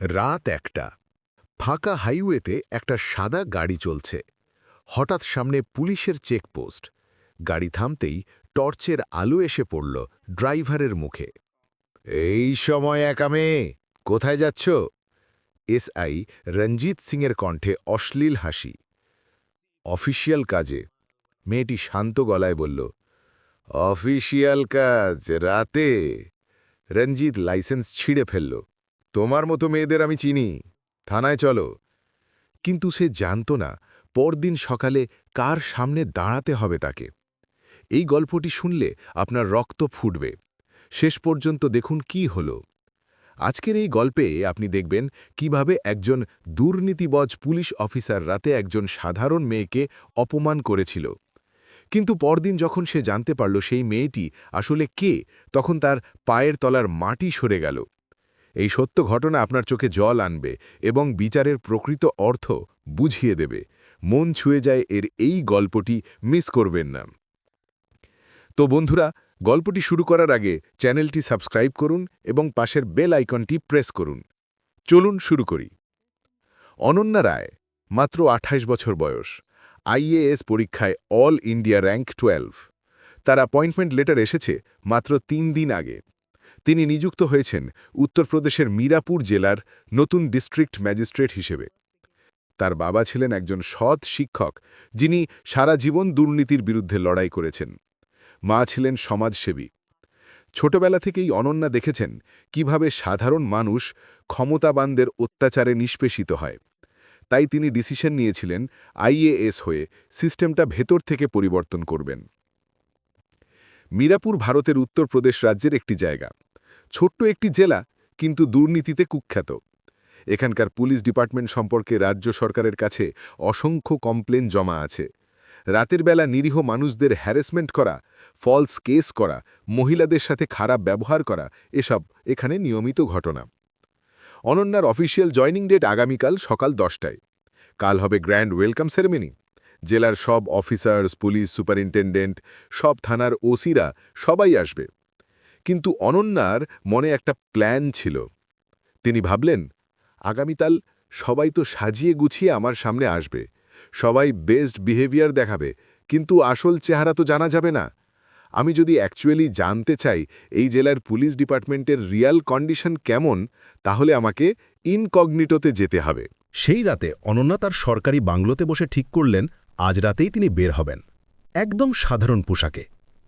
রাত একটা। ফাঁকা হাইওয়েতে একটা সাদা গাড়ি চলছে। হঠাৎ সামনে পুলিশের চেকপোস্ট। গাড়ি থামতেই টর্চের আলো এসে পড়ল ড্রাইভারের মুখে। এই সময় একা মেয়ে, কোথায় যাচ্ছ? এসআই রঞ্জিত সিংয়ের কণ্ঠে অশ্লীল হাসি। অফিসিয়াল কাজে। মেয়েটি শান্ত গলায় বলল, অফিসিয়াল কাজ, রাতে? রঞ্জিত লাইসেন্স ছিঁড়ে ফেলল। তোমার মতো মেয়েদের আমি চিনি। থানায় চলো। কিন্তু সে জানত না পরদিন সকালে কার সামনে দাঁড়াতে হবে তাকে। এই গল্পটি শুনলে আপনার রক্ত ফুটবে। শেষ পর্যন্ত দেখুন কি হল। আজকের এই গল্পে আপনি দেখবেন কীভাবে একজন দুর্নীতিবজ পুলিশ অফিসার রাতে একজন সাধারণ মেয়েকে অপমান করেছিল। কিন্তু পরদিন যখন সে জানতে পারল সেই মেয়েটি আসলে কে, তখন তার পায়ের তলার মাটি সরে গেল। এই সত্য ঘটনা আপনার চোখে জল আনবে এবং বিচারের প্রকৃত অর্থ বুঝিয়ে দেবে। মন ছুঁয়ে যায় এর এই গল্পটি মিস করবেন না। তো বন্ধুরা, গল্পটি শুরু করার আগে চ্যানেলটি সাবস্ক্রাইব করুন এবং পাশের বেল আইকনটি প্রেস করুন। চলুন শুরু করি। অনন্যা রায়, মাত্র ২৮ বছর বয়স আইএএস পরীক্ষায় অল ইন্ডিয়া র্যাঙ্ক টুয়েলভ। তার অ্যাপয়েন্টমেন্ট লেটার এসেছে মাত্র তিন দিন আগে। তিনি নিযুক্ত হয়েছেন উত্তরপ্রদেশের মিরাপুর জেলার নতুন ডিস্ট্রিক্ট ম্যাজিস্ট্রেট হিসেবে। তার বাবা ছিলেন একজন সৎ শিক্ষক, যিনি সারা জীবন দুর্নীতির বিরুদ্ধে লড়াই করেছেন। মা ছিলেন সমাজসেবী। ছোটবেলা থেকেই অনন্যা দেখেছেন কীভাবে সাধারণ মানুষ ক্ষমতাবানদের অত্যাচারে নিষ্পেষিত হয়। তাই তিনি ডিসিশন নিয়েছিলেন আইএএস হয়ে সিস্টেমটা ভেতর থেকে পরিবর্তন করবেন। মিরাপুর ভারতের উত্তরপ্রদেশ রাজ্যের একটি জায়গা। ছোট্ট একটি জেলা, কিন্তু দুর্নীতিতে কুখ্যাত। এখানকার পুলিশ ডিপার্টমেন্ট সম্পর্কে রাজ্য সরকারের কাছে অসংখ্য কমপ্লেন জমা আছে। রাতের বেলা নিরীহ মানুষদের হ্যারাসমেন্ট করা, ফলস কেস করা, মহিলাদের সাথে খারাপ ব্যবহার করা, এসব এখানে নিয়মিত ঘটনা। অনন্যার অফিসিয়াল জয়নিং ডেট আগামীকাল সকাল দশটায়। কাল হবে গ্র্যান্ড ওয়েলকাম সেরেমনি। জেলার সব অফিসার্স, পুলিশ সুপারিনটেন্ডেন্ট, সব থানার ওসিরা সবাই আসবে। কিন্তু অনন্যার মনে একটা প্ল্যান ছিল। তিনি ভাবলেন, আগামীকাল সবাই তো সাজিয়ে গুছিয়ে আমার সামনে আসবে। সবাই বেস্ট বিহেভিয়ার দেখাবে, কিন্তু আসল চেহারা তো জানা যাবে না। আমি যদি অ্যাকচুয়ালি জানতে চাই এই জেলার পুলিশ ডিপার্টমেন্টের রিয়াল কন্ডিশন কেমন, তাহলে আমাকে ইনকগনিটোতে যেতে হবে। সেই রাতে অনন্যা তার সরকারি বাংলোতে বসে ঠিক করলেন, আজ রাতেই তিনি বের হবেন। একদম সাধারণ পোশাকে।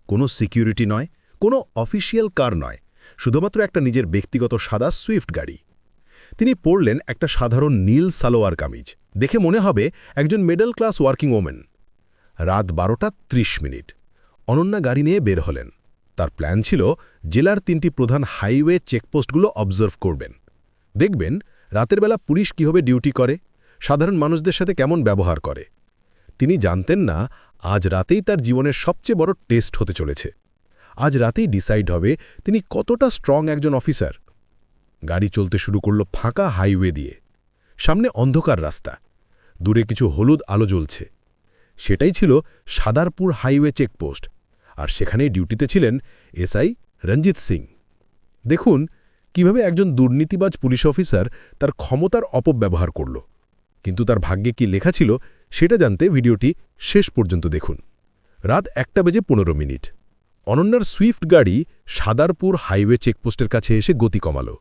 কোনো সিকিউরিটি নয় কোনো অফিসিয়াল কার নয়, শুধুমাত্র একটা নিজের ব্যক্তিগত সাদা সুইফট গাড়ি। তিনি পড়লেন একটা সাধারণ নীল সালোয়ার কামিজ, দেখে মনে হবে একজন মিডল ক্লাস ওয়ার্কিং ওমেন। রাত বারোটা ত্রিশ মিনিট। অনন্যা গাড়ি নিয়ে বের হলেন। তার প্ল্যান ছিল জেলার তিনটি প্রধান হাইওয়ে চেকপোস্টগুলো অবজার্ভ করবেন। দেখবেন রাতের বেলা পুলিশ কীভাবে ডিউটি করে, সাধারণ মানুষদের সাথে কেমন ব্যবহার করে। তিনি জানতেন না, আজ রাতেই তার জীবনের সবচেয়ে বড় টেস্ট হতে চলেছে। আজ রাতেই ডিসাইড হবে তিনি কতটা স্ট্রং একজন অফিসার গাড়ি চলতে শুরু করল ফাঁকা হাইওয়ে দিয়ে। সামনে অন্ধকার রাস্তা। দূরে কিছু হলুদ আলো জ্বলছে। সেটাই ছিল সাদারপুর হাইওয়ে চেকপোস্ট আর সেখানেই ডিউটিতে ছিলেন এসআই রঞ্জিত সিং। দেখুন, কীভাবে একজন দুর্নীতিবাজ পুলিশ অফিসার তার ক্ষমতার অপব্যবহার করল। কিন্তু তার ভাগ্যে কি লেখা ছিল, সেটা জানতে ভিডিওটি শেষ পর্যন্ত দেখুন। রাত একটা বেজে পনেরো মিনিট। অনন্যার সুইফট গাড়ি সাদারপুর হাইওয়ে চেকপোস্টের কাছে এসে গতি কমালো।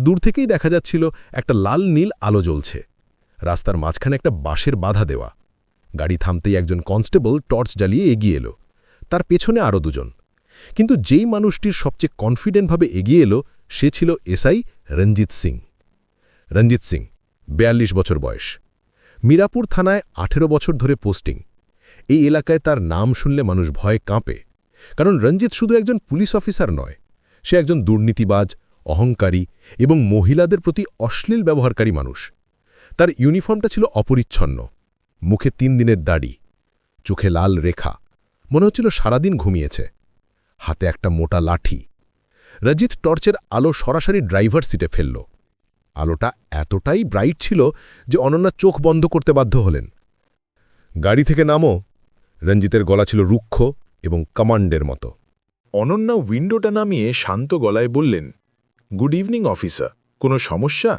দূর থেকেই দেখা যাচ্ছিল একটা লাল নীল আলো জ্বলছে। রাস্তার মাঝখানে একটা বাঁশের বাধা দেওয়া। গাড়ি থামতেই একজন কনস্টেবল টর্চ জ্বালিয়ে এগিয়ে এলো। তার পেছনে আরও দুজন। কিন্তু যেই মানুষটির সবচেয়ে কনফিডেন্টভাবে এগিয়ে এলো, সে ছিল এসআই রঞ্জিত সিং। রঞ্জিত সিং, বেয়াল্লিশ বছর বয়স। মিরাপুর থানায় আঠেরো বছর ধরে পোস্টিং। এই এলাকায় তার নাম শুনলে মানুষ ভয়ে কাঁপে। কারণ রঞ্জিত শুধু একজন পুলিশ অফিসার নয়, সে একজন দুর্নীতিবাজ, অহংকারী এবং মহিলাদের প্রতি অশ্লীল ব্যবহারকারী মানুষ। তার ইউনিফর্মটা ছিল অপরিচ্ছন্ন, মুখে তিন দিনের দাড়ি, চোখে লাল রেখা, মনে হচ্ছিল সারাদিন ঘুমিয়েছে, হাতে একটা মোটা লাঠি। রজিত টর্চের আলো সরাসরি ড্রাইভার সিটে ফেলল। আলোটা এতটাই ব্রাইট ছিল যে অনন্যা চোখ বন্ধ করতে বাধ্য হলেন। গাড়ি থেকে নামো। রঞ্জিতের গলা ছিল রুক্ষ এবং কমান্ডের মতো। অনন্যা উইন্ডোটা নামিয়ে শান্ত গলায় বললেন, গুড ইভিনিং, অফিসার। কোনো সমস্যা?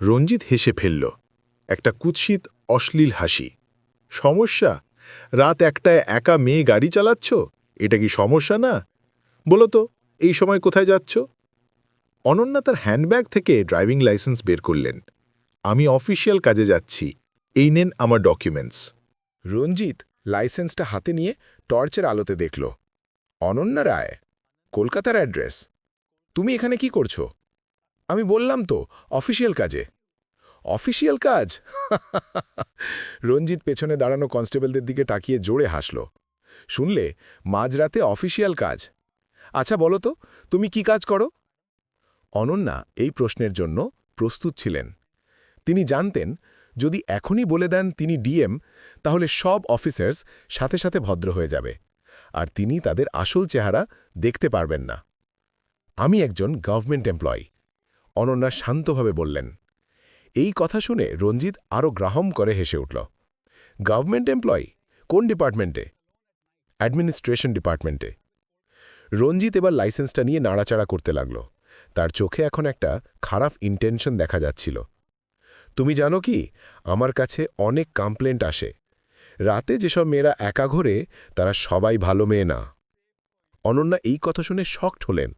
রঞ্জিত হেসে ফেলল, একটা কুৎসিত, অশ্লীল হাসি। সমস্যা? রাত একটায় একা মেয়ে গাড়ি চালাচ্ছ? এটা কি সমস্যা না? বলো তো, এই সময় কোথায় যাচ্ছ? অনন্যা তার হ্যান্ডব্যাগ থেকে ড্রাইভিং লাইসেন্স বের করলেন। আমি অফিসিয়াল কাজে যাচ্ছি। এই নেন আমার ডকুমেন্টস। রঞ্জিত লাইসেন্সটা হাতে নিয়ে টর্চের আলোতে দেখল। অনন্যা রায়, কলকাতার অ্যাড্রেস। তুমি এখানে কি করছ? আমি বললাম তো, অফিসিয়াল কাজে। অফিসিয়াল কাজ? রঞ্জিত পেছনে দাঁড়ানো কনস্টেবলদের দিকে তাকিয়ে জোরে হাসল। শুনলে, মাঝরাতে অফিসিয়াল কাজ। আচ্ছা বলো তো, তুমি কি কাজ করো? অনন্যা এই প্রশ্নের জন্য প্রস্তুত ছিলেন। তিনি জানতেন যদি এখনই বলে দেন তিনি ডিএম, তাহলে সব অফিসার্স সাথে সাথে ভদ্র হয়ে যাবে। আর তিনি তাদের আসল চেহারা দেখতে পারবেন না। আমি একজন গভর্নমেন্ট এমপ্লয়ি, অনন্যা শান্তভাবে বললেন। এই কথা শুনে রঞ্জিত আরও গ্রাহম করে হেসে উঠল। Government employee? কোন ডিপার্টমেন্টে? অ্যাডমিনিস্ট্রেশন ডিপার্টমেন্টে। রঞ্জিত এবার লাইসেন্সটা নিয়ে নাড়াচাড়া করতে লাগল। তার চোখে এখন একটা খারাপ ইন্টেনশন দেখা যাচ্ছিল। তুমি জানো কি? আমার কাছে অনেক কমপ্লেন্ট আসে। রাতে যেসব মেয়েরা একা ঘোরে, তারা সবাই ভালো মেয়ে না। অনন্যা এই কথা শুনে শকড হলেন।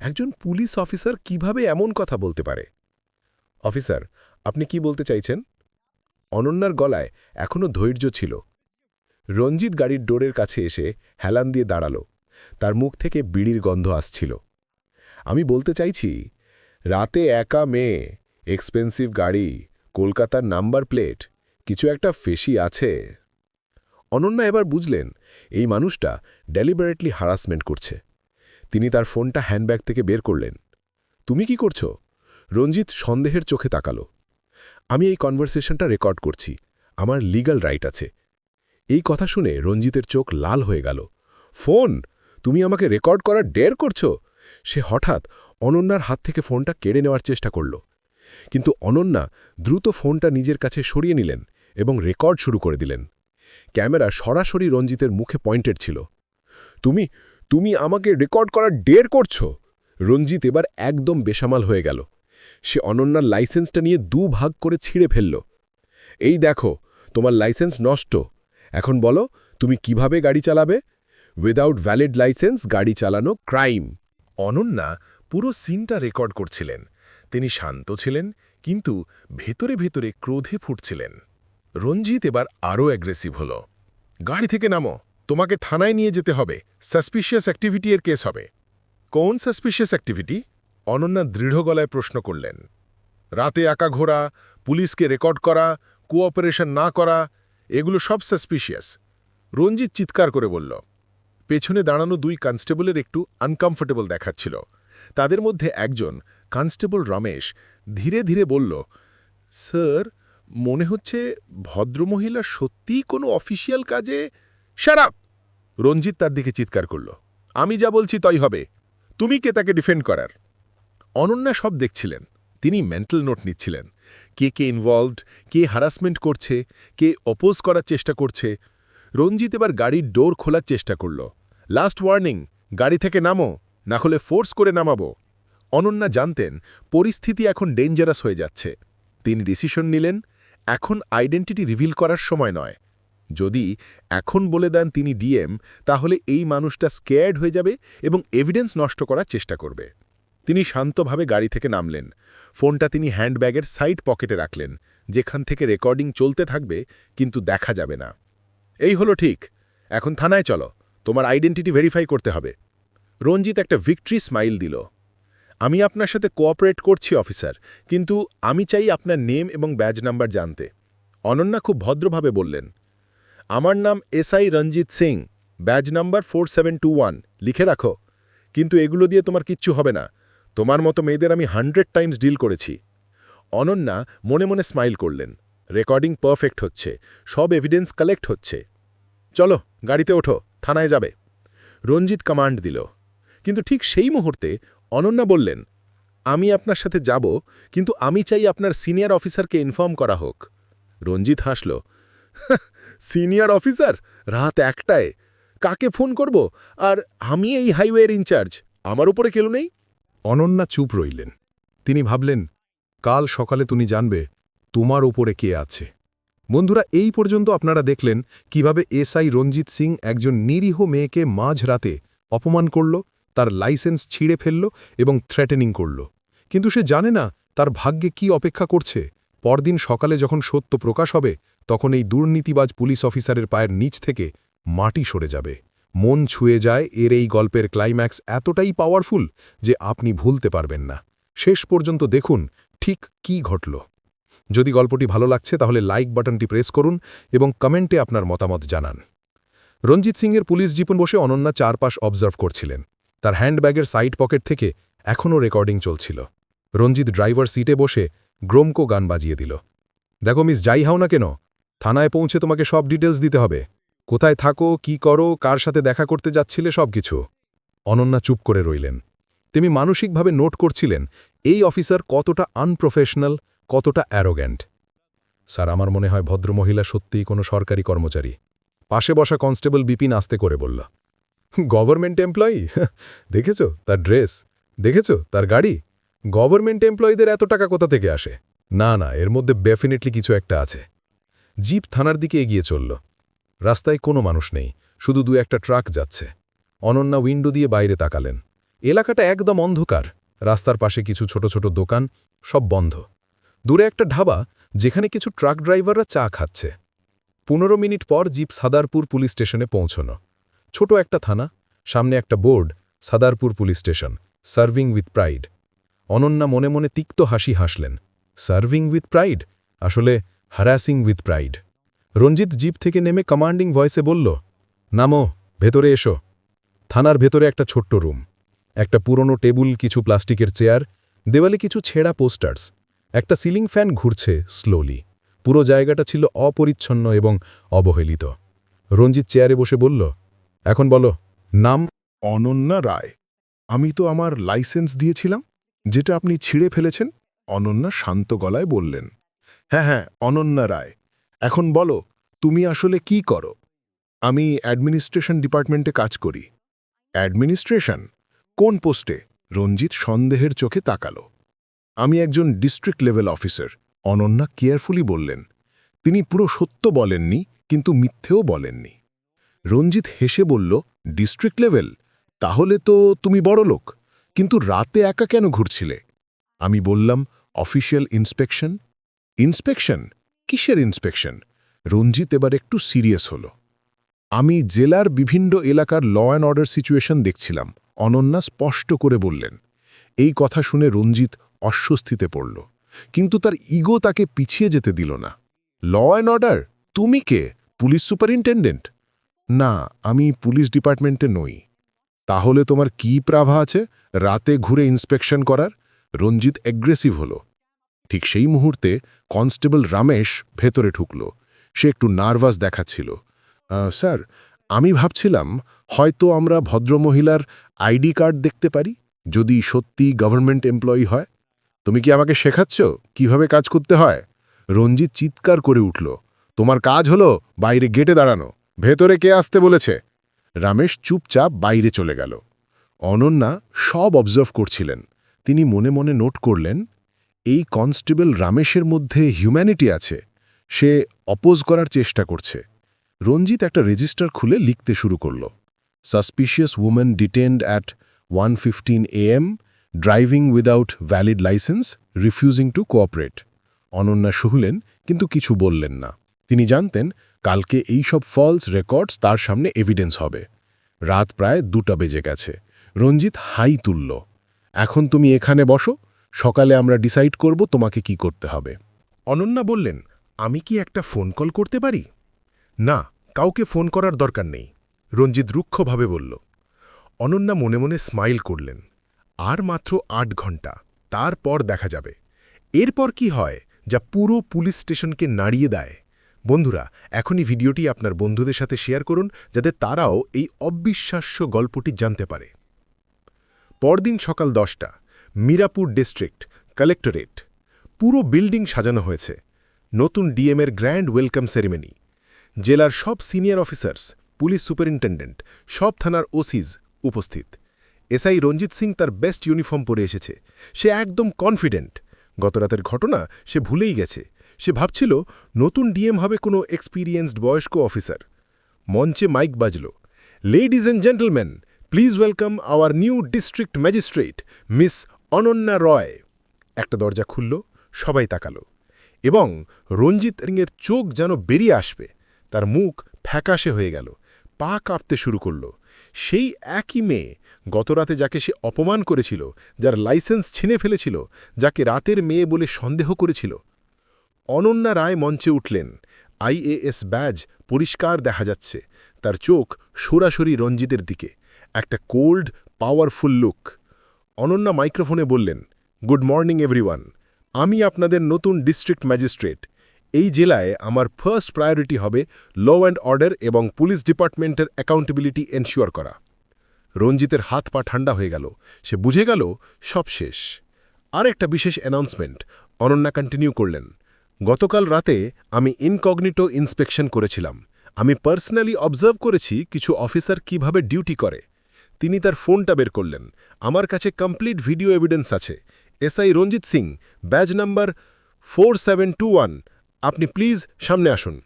একজন পুলিশ অফিসার কীভাবে এমন কথা বলতে পারে? অফিসার আপনি কি বলতে চাইছেন? অনন্যার গলায় এখনও ধৈর্য ছিল। রঞ্জিত গাড়ির ডোরের কাছে এসে হেলান দিয়ে দাঁড়াল। তার মুখ থেকে বিড়ির গন্ধ আসছিল। আমি বলতে চাইছি, রাতে একা মেয়ে এক্সপেন্সিভ গাড়ি কলকাতার নাম্বার প্লেট, কিছু একটা ফেসি আছে। অনন্যা এবার বুঝলেন, এই মানুষটা ডেলিবারেটলি হারাসমেন্ট করছে। তিনি তার ফোনটা হ্যান্ডব্যাগ থেকে বের করলেন। তুমি কি করছ? রঞ্জিত সন্দেহের চোখে তাকালো। আমি এই কনভারসেশনটা রেকর্ড করছি। আমার লিগাল রাইট আছে। এই কথা শুনে রঞ্জিতের চোখ লাল হয়ে গেল। ফোন? তুমি আমাকে রেকর্ড করার ডের করছ? সে হঠাৎ অনন্যার হাত থেকে ফোনটা কেড়ে নেওয়ার চেষ্টা করল। কিন্তু অনন্যা দ্রুত ফোনটা নিজের কাছে সরিয়ে নিলেন এবং রেকর্ড শুরু করে দিলেন। ক্যামেরা সরাসরি রঞ্জিতের মুখে পয়েন্টেড ছিল। তুমি তুমি আমাকে রেকর্ড করার ডের করছ? রঞ্জিত এবার একদম বেসামাল হয়ে গেল। সে অনন্যার লাইসেন্সটা নিয়ে দু ভাগ করে ছিঁড়ে ফেলল। এই দেখো, তোমার লাইসেন্স নষ্ট। এখন বলো, তুমি কীভাবে গাড়ি চালাবে? উইদাউট ভ্যালিড লাইসেন্স গাড়ি চালানো ক্রাইম অনন্যা পুরো সিনটা রেকর্ড করছিলেন। তিনি শান্ত ছিলেন, কিন্তু ভেতরে ভেতরে ক্রোধে ফুটছিলেন। রঞ্জিত এবার আরও অ্যাগ্রেসিভ হল। গাড়ি থেকে নামো, তোমাকে থানায় নিয়ে যেতে হবে। সাসপিশিয়াস অ্যাক্টিভিটি এর কেস হবে। কোন সাসপিশিয়াস অ্যাক্টিভিটি অনন্যা দৃঢ় গলায় প্রশ্ন করলেন। রাতে একা ঘোরা, পুলিশকে রেকর্ড করা কোঅপারেশন না করা, এগুলো সব সাসপিশিয়াস রঞ্জিত চিৎকার করে বলল, পেছনে দাঁড়ানো দুই কনস্টেবলের একটু আনকমফোর্টেবল দেখাচ্ছিল। তাদের মধ্যে একজন কনস্টেবল রমেশ ধীরে ধীরে বলল, স্যার, মনে হচ্ছে ভদ্রমহিলা সত্যিই কোনো অফিসিয়াল কাজে সারাপ রঞ্জিত তার দিকে চিৎকার করল, আমি যা বলছি তাই হবে। তুমি কে তাকে ডিফেন্ড করার? অনন্যা সব দেখছিলেন, তিনি মেন্টাল নোট নিচ্ছিলেন, কে কে ইনভলভড কে হারাসমেন্ট করছে, কে অপোজ করার চেষ্টা করছে। রঞ্জিত এবার গাড়ির ডোর খোলার চেষ্টা করল লাস্ট ওয়ার্নিং গাড়ি থেকে নামো, না হলে ফোর্স করে নামাবো। অনন্যা জানতেন পরিস্থিতি এখন ডেঞ্জারাস হয়ে যাচ্ছে। তিনি ডিসিশন নিলেন, এখন আইডেন্টিটি রিভিল করার সময় নয়। যদি এখন বলে দেন তিনি ডিএম তাহলে এই মানুষটা স্কেয়ার্ড হয়ে যাবে এবং এভিডেন্স নষ্ট করার চেষ্টা করবে। তিনি শান্তভাবে গাড়ি থেকে নামলেন। ফোনটা তিনি হ্যান্ডব্যাগের সাইড পকেটে রাখলেন, যেখান থেকে রেকর্ডিং চলতে থাকবে, কিন্তু দেখা যাবে না। এই হলো ঠিক। এখন থানায় চলো, তোমার আইডেন্টিটি ভেরিফাই করতে হবে। রঞ্জিত একটা ভিক্টরি স্মাইল দিল। আমি আপনার সাথে কোঅপারেট করছি অফিসার কিন্তু আমি চাই আপনার নেম এবং ব্যাজ নাম্বার জানতে। অনন্যা খুব ভদ্রভাবে বললেন, আমার নাম SI Ranjit Singh badge number four লিখে রাখো। কিন্তু এগুলো দিয়ে তোমার কিচ্ছু হবে না। তোমার মতো মেয়েদের আমি হান্ড্রেড টাইমস ডিল করেছি। অনন্যা মনে মনে স্মাইল করলেন রেকর্ডিং পারফেক্ট হচ্ছে, সব এভিডেন্স কালেক্ট হচ্ছে। চলো, গাড়িতে ওঠো, থানায় যাবে। রঞ্জিত কমান্ড দিল। কিন্তু ঠিক সেই মুহূর্তে অনন্যা বললেন, আমি আপনার সাথে যাব, কিন্তু আমি চাই আপনার সিনিয়র অফিসারকে ইনফর্ম করা হোক। রঞ্জিত হাসল, সিনিয়র অফিসার? রাত একটায়। কাকে ফোন করব? আর আমি এই হাইওয়ের ইনচার্জ, আমার উপরে কেউ নেই? অনন্যা চুপ রইলেন। তিনি ভাবলেন, কাল সকালে তুমি জানবে তোমার ওপরে কে আছে। বন্ধুরা, এই পর্যন্ত আপনারা দেখলেন কীভাবে এসআই রঞ্জিত সিং একজন নিরীহ মেয়েকে মাঝ রাতে অপমান করল তার লাইসেন্স ছিঁড়ে ফেলল এবং থ্রেটেনিং করল। কিন্তু সে জানে না তার ভাগ্যে কি অপেক্ষা করছে। পরদিন সকালে যখন সত্য প্রকাশ হবে, তখন এই দুর্নীতিবাজ পুলিশ অফিসারের পায়ের নিচ থেকে মাটি সরে যাবে। মন ছুঁয়ে যায় এর এই গল্পের ক্লাইম্যাক্স এতটাই পাওয়ারফুল যে আপনি ভুলতে পারবেন না। শেষ পর্যন্ত দেখুন ঠিক কি ঘটল। যদি গল্পটি ভালো লাগছে, তাহলে লাইক বাটনটি প্রেস করুন এবং কমেন্টে আপনার মতামত জানান। রঞ্জিত সিংয়ের পুলিশ জীবন বসে অনন্যা চারপাশ অবজার্ভ করছিলেন। তার হ্যান্ডব্যাগের সাইড পকেট থেকে এখনও রেকর্ডিং চলছিল। রঞ্জিত ড্রাইভার সিটে বসে গ্রোমকো গান বাজিয়ে দিল। দেখো মিস, যাই হাও না কেন? থানায় পৌঁছে তোমাকে সব ডিটেলস দিতে হবে। কোথায় থাকো, কি করো, কার সাথে দেখা করতে যাচ্ছিলে, সব কিছু। অনন্যা চুপ করে রইলেন। তিনি মানসিকভাবে নোট করছিলেন, এই অফিসার কতটা আনপ্রফেশনাল, কতটা অ্যারোগ্যান্ট। স্যার, আমার মনে হয় ভদ্রমহিলা সত্যিই কোনো সরকারি কর্মচারী। পাশে বসা কনস্টেবল বিপিন আস্তে করে বলল গভর্নমেন্ট এমপ্লয়ি দেখেছ? তার ড্রেস দেখেছ? তার গাড়ি? গভর্নমেন্ট এমপ্লয়ীদের এত টাকা কোথা থেকে আসে? না না, এর মধ্যে ডেফিনেটলি কিছু একটা আছে। জিপ থানার দিকে এগিয়ে চলল। রাস্তায় কোনো মানুষ নেই, শুধু দু একটা ট্রাক যাচ্ছে। অনন্যা উইন্ডো দিয়ে বাইরে তাকালেন। এলাকাটা একদম অন্ধকার। রাস্তার পাশে কিছু ছোট ছোট দোকান, সব বন্ধ। দূরে একটা ঢাবা, যেখানে কিছু ট্রাক ড্রাইভাররা চা খাচ্ছে। পনেরো মিনিট পর জিপ সাদারপুর পুলিশ স্টেশনে পৌঁছনো। ছোট একটা থানা, সামনে একটা board, Sadarpur police station, serving with pride. Ananya মনে মনে তিক্ত হাসি হাসলেন। Serving with pride? আসলে harassing with pride. Ranjit jeep থেকে নেমে কমান্ডিং ভয়েসে বলল, নামো, ভেতরে এসো। থানার ভেতরে একটা ছোট্ট রুম, একটা পুরনো টেবুল, কিছু প্লাস্টিকের চেয়ার, দেওয়ালে কিছু ছেঁড়া পোস্টার্স। একটা সিলিং ফ্যান ঘুরছে স্লোলি। পুরো জায়গাটা ছিল অপরিচ্ছন্ন এবং অবহেলিত। রঞ্জিত চেয়ারে বসে বলল এখন বলো, নাম? অনন্যা রায়। আমি তো আমার লাইসেন্স দিয়েছিলাম, যেটা আপনি ছিঁড়ে ফেলেছেন, অনন্যা শান্ত গলায় বললেন। হ্যাঁ হ্যাঁ অনন্যা রায়। এখন বলো, তুমি আসলে কি করো? আমি অ্যাডমিনিস্ট্রেশন ডিপার্টমেন্টে কাজ করি। অ্যাডমিনিস্ট্রেশন? কোন পোস্টে? রঞ্জিত সন্দেহের চোখে তাকালো। আমি একজন district level officer, Ananya carefully বললেন। তিনি পুরো সত্য বলেননি, কিন্তু মিথ্যেও বলেননি। রঞ্জিত হেসে বলল, ডিস্ট্রিক্ট লেভেল? তাহলে তো তুমি বড় লোক। কিন্তু রাতে একা কেন ঘুরছিলে? আমি বললাম, অফিসিয়াল ইন্সপেকশন? ইন্সপেকশন? কিসের ইন্সপেকশন? রঞ্জিত এবার একটু সিরিয়াস হল। আমি জেলার বিভিন্ন এলাকার ল অ্যান্ড অর্ডার সিচুয়েশন দেখছিলাম। অনন্যা স্পষ্ট করে বললেন, এই কথা শুনে রঞ্জিত অস্বস্তিতে পড়ল। কিন্তু তার ইগো তাকে পিছিয়ে যেতে দিল না। Law and order? তুমি কে? Police superintendent? না, আমি পুলিশ ডিপার্টমেন্টে নই। তাহলে তোমার কি প্রাভা আছে? রাতে ঘুরে ইন্সপেকশন করার? রঞ্জিত অ্যাগ্রেসিভ হল। ঠিক সেই মুহূর্তে কনস্টেবল রামেশ ভেতরে ঢুকল। সে একটু নার্ভাস দেখাচ্ছিল। স্যার, আমি ভাবছিলাম, হয়তো আমরা ভদ্রমহিলার আইডি কার্ড দেখতে পারি, যদি সত্যি গভর্নমেন্ট এমপ্লয়ি হয়। তুমি কি আমাকে শেখাচ্ছ কীভাবে কাজ করতে হয়? রঞ্জিত চিৎকার করে উঠল। তোমার কাজ হলো বাইরে গেটে দাঁড়ানো। ভেতরে কে আসতে বলেছে? রামেশ চুপচাপ বাইরে চলে গেল। অনন্যা সব অবজার্ভ করছিলেন। তিনি মনে মনে নোট করলেন, এই কনস্টেবল রামেশের মধ্যে হিউম্যানিটি আছে। সে অপোজ করার চেষ্টা করছে। রঞ্জিত একটা রেজিস্টার খুলে লিখতে শুরু করল। Suspicious women detained at one fifteen AM driving without valid license refusing to cooperate Ananya শুহলেন কিন্তু কিছু বললেন না। তিনি জানতেন কালকে এই সব ফলস রেকর্ডস তার সামনে এভিডেন্স হবে। রাত প্রায় দুটা বেজে গেছে। রঞ্জিত হাই তুলল, এখন তুমি এখানে বসো, সকালে আমরা ডিসাইড করব তোমাকে কি করতে হবে। অনন্যা বললেন, আমি কি একটা ফোন কল করতে পারি? না, কাউকে ফোন করার দরকার নেই, রঞ্জিত রুক্ষভাবে বলল। অনন্যা মনে মনে স্মাইল করলেন, আর মাত্র আট ঘণ্টা, তারপর দেখা যাবে। এরপর কি হয় যা পুরো পুলিশ স্টেশনকে নাড়িয়ে দেয়? বন্ধুরা, এখনই ভিডিওটি আপনার বন্ধুদের সাথে শেয়ার করুন, যাতে তারাও এই অবিশ্বাস্য গল্পটি জানতে পারে। পরদিন সকাল দশটা, মিরাপুর ডিস্ট্রিক্ট কালেক্টরেট, পুরো বিল্ডিং সাজানো হয়েছে। নতুন ডিএমের গ্র্যান্ড ওয়েলকাম সেরিমনি। জেলার সব সিনিয়র অফিসার্স, পুলিশ সুপারিনটেন্ডেন্ট, সব থানার ওসিজ উপস্থিত। এসআই রঞ্জিত সিং তার বেস্ট ইউনিফর্ম পরে এসেছে। সে একদম কনফিডেন্ট। গতরাতের ঘটনা সে ভুলেই গেছে। সে ভাবছিল নতুন ডিএম হবে কোনো এক্সপিরিয়েন্সড বয়স্ক অফিসার মঞ্চে mic বাজল। Ladies and gentleman please welcome our new district magistrate miss Ananya Roy একটা দরজা খুলল, সবাই তাকালো। এবং রঞ্জিত রিংয়ের চোখ যেন বেরিয়ে আসবে, তার মুখ ফ্যাকাশে হয়ে গেল, পা কাঁপতে শুরু করল। সেই একই মেয়ে গতরাতে যাকে সে অপমান করেছিল, যার লাইসেন্স ছিনে ফেলেছিল, যাকে রাতের মেয়ে বলে সন্দেহ করেছিল অনন্যা রায় মঞ্চে উঠলেন। আইএএস ব্যাজ পরিষ্কার দেখা যাচ্ছে। তার চোখ সরাসরি রঞ্জিতের দিকে। একটা কোল্ড, পাওয়ারফুল লুক। অনন্যা মাইক্রোফোনে বললেন, গুড মর্নিং, এভরিওয়ান। আমি আপনাদের নতুন ডিস্ট্রিক্ট ম্যাজিস্ট্রেট। এই জেলায় আমার ফার্স্ট প্রায়োরিটি হবে ল অ্যান্ড অর্ডার এবং পুলিশ ডিপার্টমেন্টের অ্যাকাউন্টেবিলিটি এনশিওর করা। রঞ্জিতের হাত পা ঠান্ডা হয়ে গেল। সে বুঝে গেল, সব শেষ। আর একটা বিশেষ অ্যানাউন্সমেন্ট। অনন্যা কন্টিনিউ করলেন গতকাল রাতে আমি ইনকগনিটো ইন্সপেকশন করেছিলাম। আমি পার্সোনালি অবজার্ভ করেছি কিছু অফিসার কীভাবে ডিউটি করে। তিনি তার ফোনটা বের করলেন। আমার কাছে কমপ্লিট ভিডিও এভিডেন্স আছে। SI Ranjit Singh badge number four আপনি প্লিজ সামনে আসুন।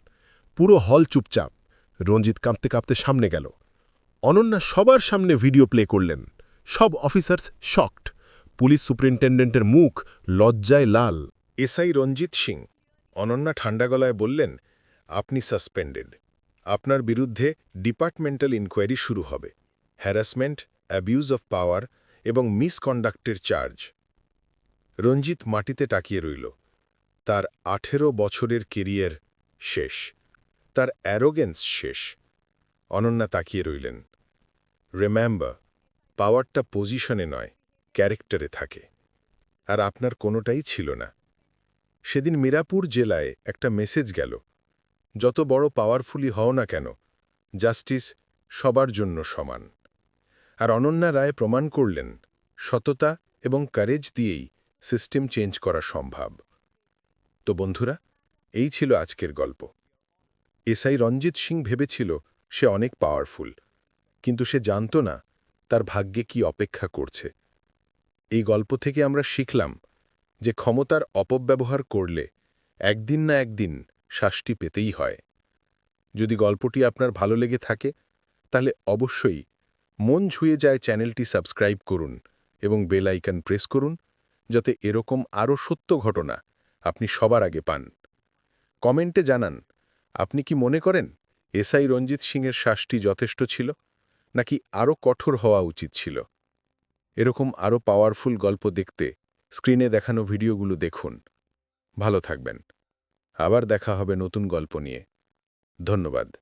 পুরো হল চুপচাপ। রঞ্জিত কাঁপতে কাঁপতে সামনে গেল। অনন্যা সবার সামনে ভিডিও প্লে করলেন। সব অফিসার্স শকড। পুলিশ সুপারিনটেন্ডেন্টের মুখ লজ্জায় লাল। এসআই রঞ্জিত সিং অনন্যা ঠান্ডা গলায় বললেন, আপনি সাসপেন্ডেড। আপনার বিরুদ্ধে ডিপার্টমেন্টাল ইনকোয়ারি শুরু হবে। হ্যারাসমেন্ট, অ্যাবিউজ অফ পাওয়ার এবং মিসকন্ডাক্টের চার্জ। রঞ্জিত মাটিতে তাকিয়ে রইল। তার আঠেরো বছরের কেরিয়ার শেষ। তার অ্যারোগেন্স শেষ। অনন্যা তাকিয়ে রইলেন। রিম্যাম্বার, পাওয়ারটা পজিশনে নয়, ক্যারেক্টারে থাকে। আর আপনার কোনোটাই ছিল না। সেদিন মিরাপুর জেলায় একটা মেসেজ গেল। যত বড় পাওয়ারফুলি হও না কেন, জাস্টিস সবার জন্য সমান। আর অনন্যা রায় প্রমাণ করলেন, সততা এবং কারেজ দিয়েই সিস্টেম চেঞ্জ করা সম্ভব। তো বন্ধুরা, এই ছিল আজকের গল্প। এসআই রঞ্জিত সিং ভেবেছিল সে অনেক পাওয়ারফুল কিন্তু সে জানত না তার ভাগ্যে কি অপেক্ষা করছে। এই গল্প থেকে আমরা শিখলাম যে ক্ষমতার অপব্যবহার করলে একদিন না একদিন শাস্তি পেতেই হয়। যদি গল্পটি আপনার ভালো লেগে থাকে, তাহলে অবশ্যই মন ছুঁয়ে যায় চ্যানেলটি সাবস্ক্রাইব করুন এবং বেল আইকন প্রেস করুন, যাতে এরকম আরও সত্য ঘটনা আপনি সবার আগে পান। কমেন্টে জানান, আপনি কি মনে করেন এসআই রঞ্জিত সিংয়ের শ্বাসটি যথেষ্ট ছিল, নাকি আরও কঠোর হওয়া উচিত ছিল? এরকম আরও পাওয়ারফুল গল্প দেখতে স্ক্রিনে দেখানো ভিডিওগুলো দেখুন। ভালো থাকবেন। আবার দেখা হবে নতুন গল্প নিয়ে। ধন্যবাদ।